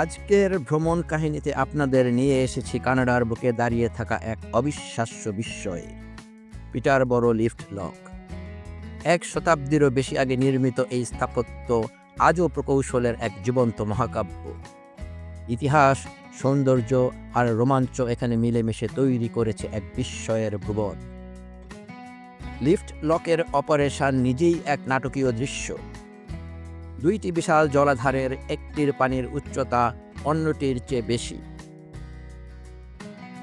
আজকের ভ্রমণ কাহিনীতে আপনাদের নিয়ে এসেছি কানাডার বুকে দাঁড়িয়ে থাকা এক অবিশ্বাস্য বিস্ময়ে, পিটার বড় লিফট লক। এক শতাব্দীরও বেশি আগে নির্মিত এই স্থাপত্য আজও প্রকৌশলের এক জীবন্ত মহাকাব্য। ইতিহাস, সৌন্দর্য আর রোমাঞ্চ এখানে মিলেমিশে তৈরি করেছে এক বিস্ময়ের ভুবন। লিফট লকের অপারেশন নিজেই এক নাটকীয় দৃশ্য। দুইটি বিশাল জলাধারের একটির পানির উচ্চতা অন্যটির চেয়ে বেশি।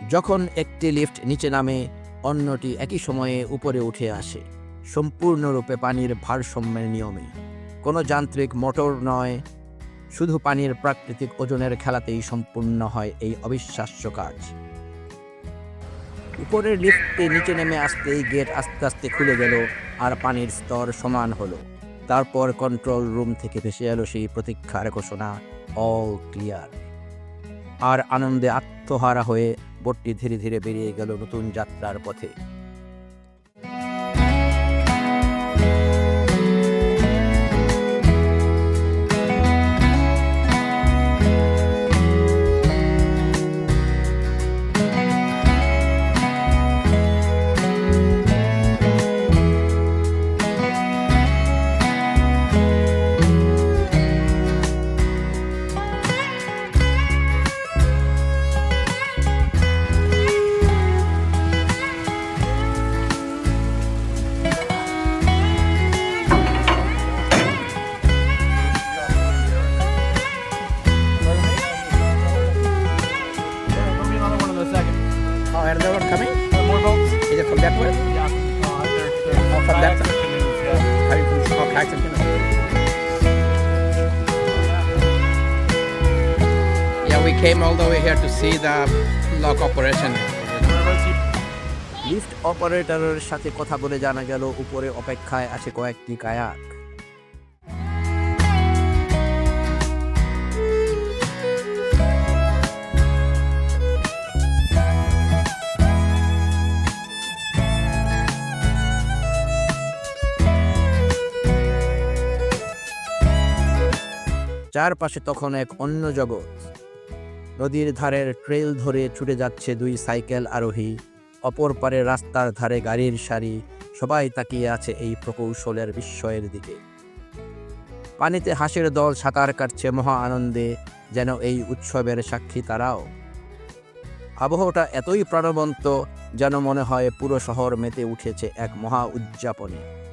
যখন একটি লিফট নিচে নামে, অন্যটি একই সময়ে উপরে উঠে আসে, সম্পূর্ণরূপে পানির ভারসাম্যের নিয়মে। কোনো যান্ত্রিক মোটর নয়, শুধু পানির প্রাকৃতিক ওজনের খেলাতেই সম্পূর্ণ হয় এই অবিশ্বাস্য কাজ। উপরের লিফটে নিচে নেমে আসতেই গেট আস্তে আস্তে খুলে গেল আর পানির স্তর সমান হলো। তারপর কন্ট্রোল রুম থেকে ভেসে এলো সেই প্রতীক্ষার ঘোষণা অল ক্লিয়ার আর আনন্দে আত্মহারা হয়ে বোটটি ধীরে ধীরে বেরিয়ে গেল নতুন যাত্রার পথে। From that time. yeah. We came all the way here to see the lock operation. Lift অপারেটরের সাথে কথা বলে জানা গেল উপরে অপেক্ষায় আছে কয়েকটি কায়াক চারপাশে তখন এক অন্য জগৎ। নদীর ধারের ট্রেল ধরে ছুটে যাচ্ছে দুই সাইকেল আরোহী। অপর পারে রাস্তার ধারে গাড়ির সারি। সবাই তাকিয়ে আছে এই প্রকৌশলের বিস্ময়ের দিকে। পানিতে হাঁসের দল সাঁতার কাটছে মহা আনন্দে, যেন এই উৎসবের সাক্ষী তারাও। আবহাওয়াটা এতই প্রাণবন্ত, যেন মনে হয় পুরো শহর মেতে উঠেছে এক মহা উদযাপনে।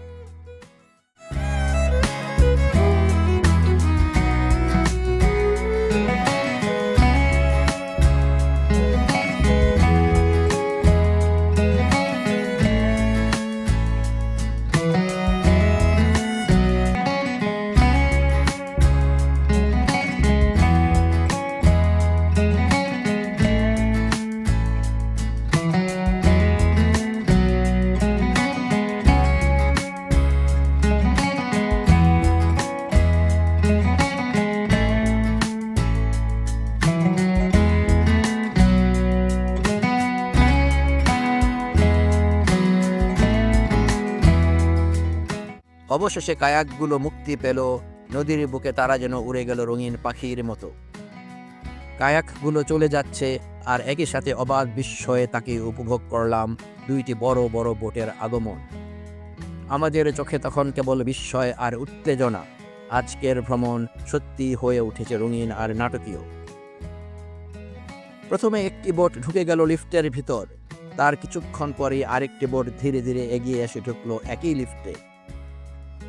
অবশেষে কায়াকগুলো মুক্তি পেল, নদীর বুকে তারা যেন উড়ে গেল রঙিন পাখির মতো। কায়াকগুলো চলে যাচ্ছে, আর একই সাথে অবাধ বিস্ময়ে তাকে উপভোগ করলাম দুইটি বড় বড় বোটের আগমন। আমাদের চোখে তখন কেবল বিস্ময় আর উত্তেজনা। আজকের ভ্রমণ সত্যি হয়ে উঠেছে রঙিন আর নাটকীয়। প্রথমে একটি বোট ঢুকে গেল লিফটের ভিতর। তার কিছুক্ষণ পরেই আরেকটি বোট ধীরে ধীরে এগিয়ে এসে ঢুকলো একই লিফটে।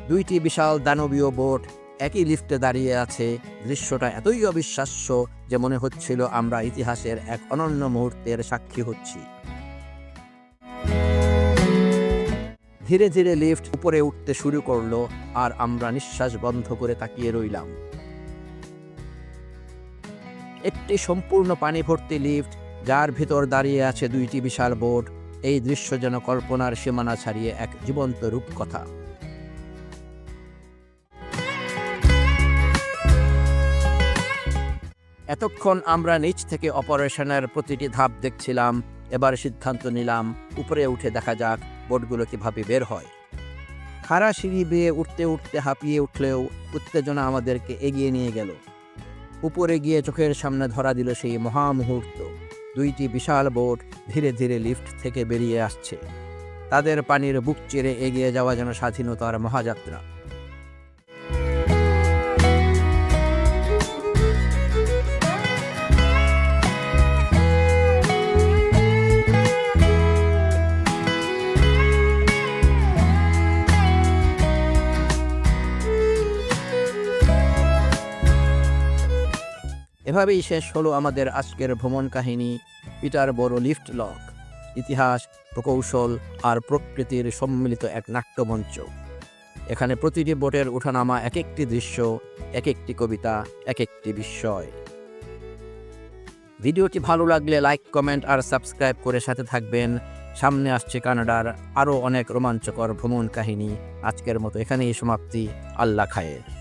দুইটি বিশাল দানবীয় বোট একই লিফটে দাঁড়িয়ে আছে। দৃশ্যটা এতই অবিশ্বাস্য যে মনে হচ্ছিল আমরা ইতিহাসের এক অনন্য মুহূর্তের সাক্ষী হচ্ছি। ধীরে ধীরে লিফট উপরে উঠতে শুরু করল আর আমরা নিঃশ্বাস বন্ধ করে তাকিয়ে রইলাম। একটি সম্পূর্ণ পানি ভর্তি লিফট যার ভিতর দাঁড়িয়ে আছে দুইটি বিশাল বোট। এই দৃশ্য যেন কল্পনার সীমানা ছাড়িয়ে এক জীবন্ত রূপকথা। এতক্ষণ আমরা নিচ থেকে অপারেশনের প্রতিটি ধাপ দেখছিলাম, এবার সিদ্ধান্ত নিলাম, উপরে উঠে দেখা যাক বোটগুলো কীভাবে বের হয়। খাড়া সিঁড়ি বেয়ে উঠতে উঠতে হাঁপিয়ে উঠলেও উত্তেজনা আমাদেরকে এগিয়ে নিয়ে গেল। উপরে গিয়ে চোখের সামনে ধরা দিল সেই মহামুহূর্ত। দুইটি বিশাল বোট ধীরে ধীরে লিফট থেকে বেরিয়ে আসছে। তাদের পানির বুক চেড়ে এগিয়ে যাওয়া যেন স্বাধীনতার মহাযাত্রা। এভাবেই শেষ হলো আমাদের আজকের ভ্রমণ কাহিনী, পিটার বড় লিফট লক, ইতিহাস, প্রকৌশল আর প্রকৃতির সম্মিলিত এক নাট্যমঞ্চ। এখানে প্রতিটি বোটের ওঠানামা এক একটি দৃশ্য এক একটি কবিতা এক একটি বিস্ময়। ভিডিওটি ভালো লাগলে লাইক, কমেন্ট আর সাবস্ক্রাইব করে সাথে থাকবেন। সামনে আসছে কানাডার আরও অনেক রোমাঞ্চকর ভ্রমণ কাহিনী। আজকের মতো এখানেই সমাপ্তি। আল্লাহ খায়ের।